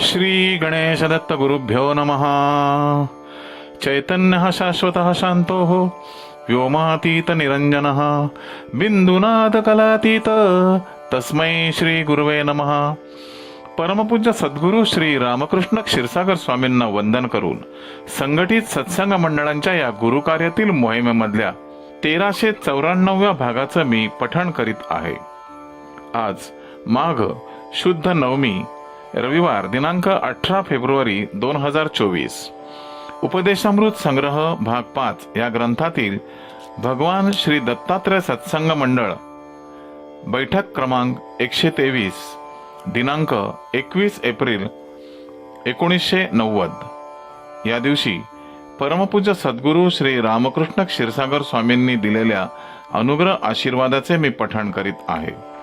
श्री गणेश दत्त गुरुभ्यो नमः। चैतन्य शाश्वत शांतो व्योमातीत निरंजन बिंदुनाथ कलातीत तस्मै श्री गुरुवे नमः। परमपूज्य सद्गुरू श्री रामकृष्ण क्षीरसागर स्वामींना वंदन करून संघटित सत्संग मंडळांच्या या गुरुकार्यातील मोहिमेमधल्या तेराशे चौऱ्याण्णव्या भागाचं मी पठण करीत आहे. आज माघ शुद्ध नवमी रविवार दिनांक अठरा फेब्रुवारी दोन हजार चोवीस. उपदेशामृत संग्रह भाग पाच या ग्रंथातील भगवान श्री दत्तात्रय सत्संग मंडळ. बैठक क्रमांक एकशे तेवीस दिनांक एकवीस एप्रिल एकोणीसशे नव्वद. या दिवशी परमपूज्य सद्गुरू श्री रामकृष्ण क्षीरसागर स्वामींनी दिलेल्या अनुग्रह आशीर्वादाचे मी पठण करीत आहे.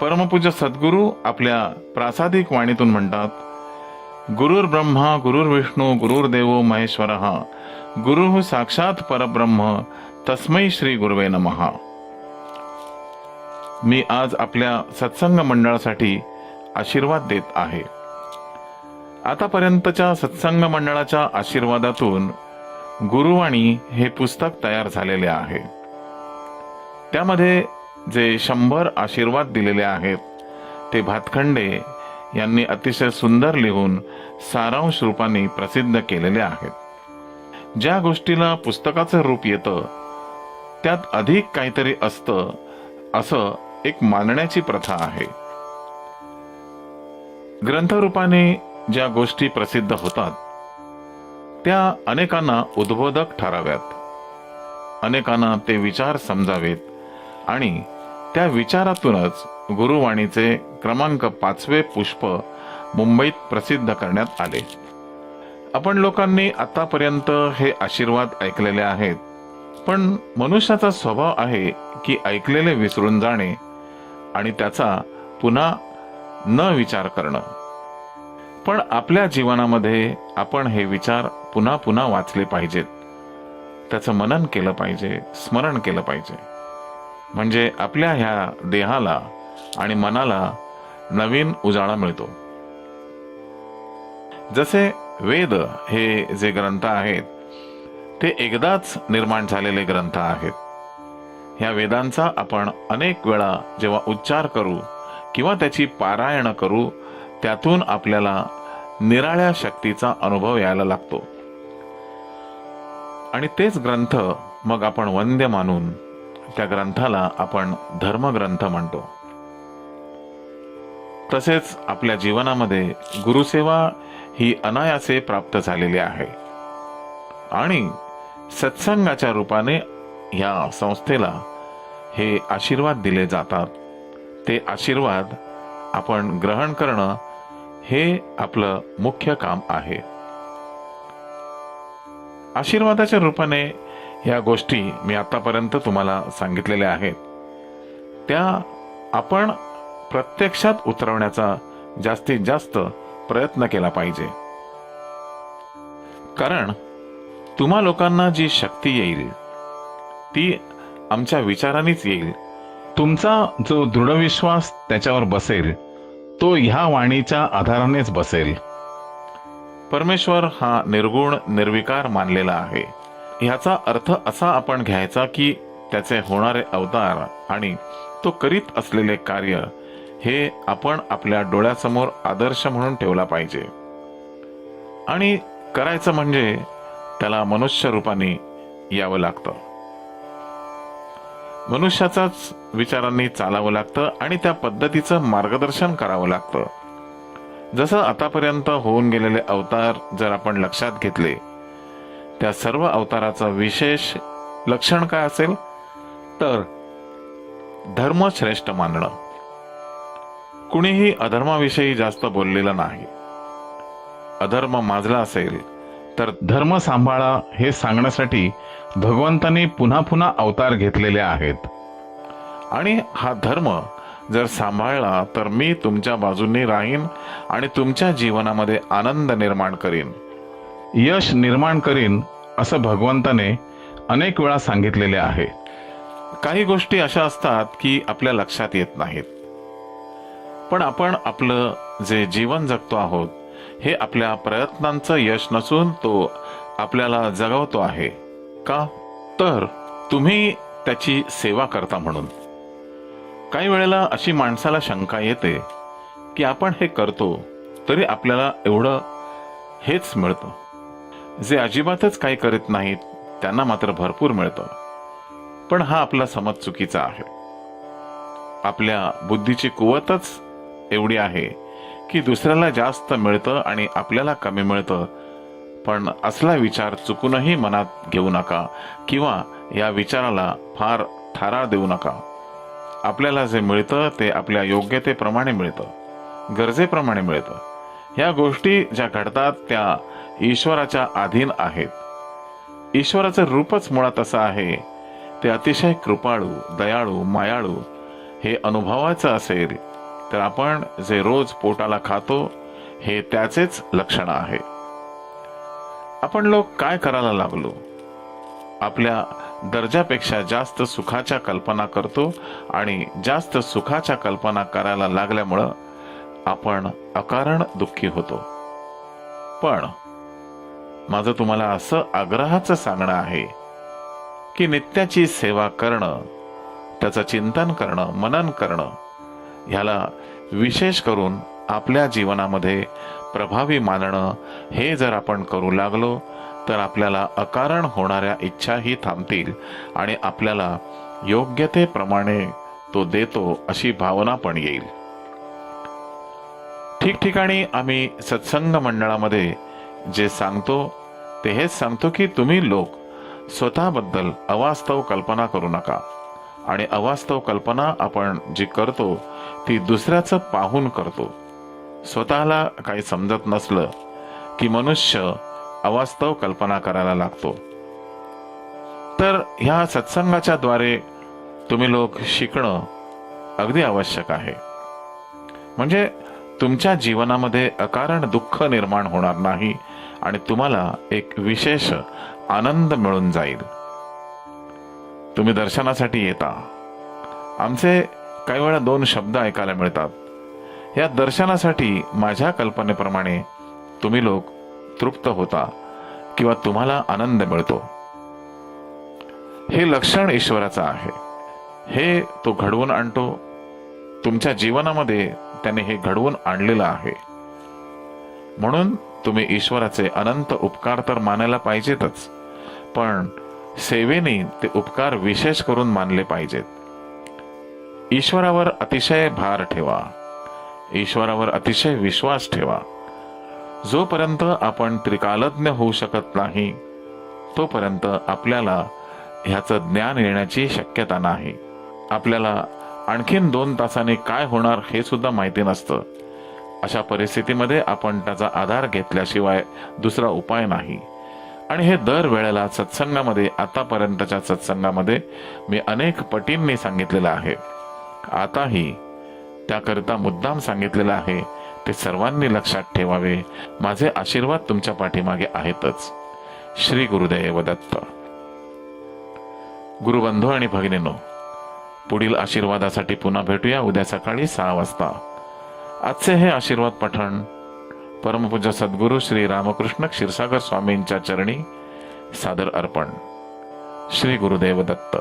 परमपूज्य सद्गुरू आपल्या प्रासादिक वाणीतून म्हणतात गुरुर ब्रह्मा गुरुर विष्णू गुरुर देवो महेश्वर गुरु साक्षात परब्रह्म तस्मै श्री गुरुवे नमहा मी आज आपल्या सत्संग मंडळासाठी आशीर्वाद देत आहे. आतापर्यंतच्या सत्संग मंडळाच्या आशीर्वादातून गुरुवाणी हे पुस्तक तयार झालेले आहे. त्यामध्ये जे शंभर आशीर्वाद दिलेले आहेत ते भातखंडे यांनी अतिशय सुंदर लिहून सारांश रूपाने प्रसिद्ध केलेले आहेत. ज्या गोष्टीला पुस्तकाचं रूप येतं त्यात अधिक काहीतरी असतं असं एक मानण्याची प्रथा आहे. ग्रंथरूपाने ज्या गोष्टी प्रसिद्ध होतात त्या अनेकांना उद्बोधक ठराव्यात. अनेकांना ते विचार समजावेत. आणि त्या विचारातूनच गुरुवाणीचे क्रमांक पाचवे पुष्प मुंबईत प्रसिद्ध करण्यात आले. आपण लोकांनी आतापर्यंत हे आशीर्वाद ऐकलेले आहेत पण मनुष्याचा स्वभाव आहे की ऐकलेले विसरून जाणे आणि त्याचा पुन्हा न विचार करणं. पण आपल्या जीवनामध्ये आपण हे विचार पुन्हा पुन्हा वाचले पाहिजेत. त्याचं मनन केलं पाहिजे स्मरण केलं पाहिजे. म्हणजे आपल्या ह्या देहाला आणि मनाला नवीन उजाळा मिळतो. जसे वेद हे जे ग्रंथ आहेत ते एकदाच निर्माण झालेले ग्रंथ आहेत. ह्या वेदांचा आपण अनेक वेळा जेव्हा उच्चार करू किंवा त्याची पारायण करू त्यातून आपल्याला निराळ्या शक्तीचा अनुभव यायला लागतो. आणि तेच ग्रंथ मग आपण वंद्य मानून त्या ग्रंथाला आपण धर्मग्रंथ म्हणतो. तसेच आपल्या जीवनामध्ये गुरुसेवा ही अनायासे प्राप्त झालेली आहे. आणि सत्संगाच्या रूपाने ह्या संस्थेला हे आशीर्वाद दिले जातात. ते आशीर्वाद आपण ग्रहण करणं हे आपलं मुख्य काम आहे. आशीर्वादाच्या रूपाने ह्या गोष्टी मी आतापर्यंत तुम्हाला सांगितलेल्या आहेत. त्या आपण प्रत्यक्षात उतरवण्याचा जास्तीत जास्त प्रयत्न केला पाहिजे. कारण तुम्हा लोकांना जी शक्ती येईल ती आमच्या विचारानेच येईल. तुमचा जो दृढविश्वास त्याच्यावर बसेल तो ह्या वाणीच्या आधारानेच बसेल. परमेश्वर हा निर्गुण निर्विकार मानलेला आहे. ह्याचा अर्थ असा आपण घ्यायचा की त्याचे होणारे अवतार आणि तो करीत असलेले कार्य हे आपण आपल्या डोळ्यासमोर आदर्श म्हणून ठेवला पाहिजे. आणि करायचं म्हणजे त्याला मनुष्य रूपाने यावं लागतं. मनुष्याचाच विचारांनी चालावं लागतं आणि त्या पद्धतीचं मार्गदर्शन करावं लागतं. जसं आतापर्यंत होऊन गेलेले अवतार जर आपण लक्षात घेतले त्या सर्व अवताराचा विशेष लक्षण काय असेल? तर धर्म श्रेष्ठ मानणं. कुणीही अधर्माविषयी जास्त बोललेलं नाही. अधर्म माजला असेल तर धर्म सांभाळा हे सांगण्यासाठी भगवंतांनी पुन्हा पुन्हा अवतार घेतलेले आहेत. आणि हा धर्म जर सांभाळला तर मी तुमच्या बाजूंनी राहीन आणि तुमच्या जीवनामध्ये आनंद निर्माण करीन. यश निर्माण करीन असं भगवंताने अनेक वेळा सांगितलेले आहे. काही गोष्टी अशा असतात की आपल्या लक्षात येत नाहीत. पण आपण आपलं जे जीवन जगतो आहोत हे आपल्या प्रयत्नांचं यश नसून तो आपल्याला जगवतो आहे. का? तर तुम्ही त्याची सेवा करता म्हणून. काही वेळेला अशी माणसाला शंका येते की आपण हे करतो तरी आपल्याला एवढं हेच मिळतं. जे अजिबातच काही करीत नाहीत त्यांना मात्र भरपूर मिळतं. पण हा आपला समज चुकीचा आहे. आपल्या बुद्धीची कुवतच एवढी आहे की दुसऱ्याला जास्त मिळतं आणि आपल्याला कमी मिळतं. पण असला विचार चुकूनही मनात घेऊ नका किंवा या विचाराला फार थारा देऊ नका. आपल्याला जे मिळतं ते आपल्या योग्यतेप्रमाणे मिळतं. गरजेप्रमाणे मिळतं. ह्या गोष्टी ज्या घडतात त्या ईश्वराच्या अधीन आहेत. ईश्वराचं रूपच मुळात असं आहे ते अतिशय कृपाळू दयाळू मायाळू हे अनुभवायचं असेल तर आपण जे रोज पोटाला खातो हे त्याचेच लक्षण आहे. आपण लोक काय करायला लागलो? आपल्या दर्जापेक्षा जास्त सुखाच्या कल्पना करतो आणि जास्त सुखाच्या कल्पना करायला लागल्यामुळं आपण अकारण दुःखी होतो. पण माझं तुम्हाला असं आग्रहाचं सांगणं आहे की नित्याची सेवा करणं त्याचं चिंतन करणं मनन करणं ह्याला विशेष करून आपल्या जीवनामध्ये प्रभावी मानणं हे जर आपण करू लागलो तर आपल्याला अकारण होणाऱ्या इच्छाही थांबतील आणि आपल्याला योग्यतेप्रमाणे तो देतो अशी भावना पण येईल. ठिकठिकाणी आम्ही सत्संग मंडळामध्ये जे सांगतो ते हेच सांगतो की तुम्ही लोक स्वतःबद्दल अवास्तव कल्पना करू नका. आणि अवास्तव कल्पना आपण जी करतो ती दुसऱ्याचं पाहून करतो. स्वतःला काही समजत नसलं की मनुष्य अवास्तव कल्पना करायला लागतो. तर ह्या सत्संगाच्या द्वारे तुम्ही लोक शिकणं अगदी आवश्यक आहे. म्हणजे तुमच्या जीवनामध्ये अकारण दुःख निर्माण होणार नाही आणि तुम्हाला एक विशेष आनंद मिळून जाईल. तुम्ही दर्शनासाठी येता. आमचे काही वेळा दोन शब्द ऐकायला मिळतात. या दर्शनासाठी माझ्या कल्पनेप्रमाणे तुम्ही लोक तृप्त होता किंवा तुम्हाला आनंद मिळतो. हे लक्षण ईश्वराचं आहे. हे तो घडवून आणतो. तुमच्या जीवनामध्ये त्याने हे घडवून आणलेलं आहे. म्हणून तुम्ही ईश्वराचे अनंत उपकार तर मानायला पाहिजेतच पण सेवेने ते उपकार विशेष करून मानले पाहिजेत. ईश्वरावर अतिशय भार ठेवा. ईश्वरावर अतिशय विश्वास ठेवा. जोपर्यंत आपण त्रिकालज्ञ होऊ शकत नाही तोपर्यंत आपल्याला ह्याचं ज्ञान येण्याची शक्यता नाही. आपल्याला आणखीन दोन तासाने काय होणार हे सुद्धा माहिती नसतं. अशा परिस्थितीमध्ये आपण त्याचा आधार घेतल्याशिवाय दुसरा उपाय नाही. आणि हे दर वेळेला सत्संगामध्ये आतापर्यंतच्या सत्संगामध्ये मी अनेक पटींनी सांगितलेलं आहे. आताही त्याकरिता मुद्दाम सांगितलेलं आहे ते सर्वांनी लक्षात ठेवावे. माझे आशीर्वाद तुमच्या पाठीमागे आहेतच. श्री गुरुदेव दत्त. गुरुबंधू आणि भगिनीनो पुढील आशीर्वादासाठी पुन्हा भेटूया. उद्या सकाळी सहा वाजता. आजचे हे आशीर्वाद पठण. परमपूज्य सद्गुरू श्री रामकृष्ण क्षीरसागर स्वामींच्या चरणी सादर अर्पण. श्री गुरुदेव दत्त.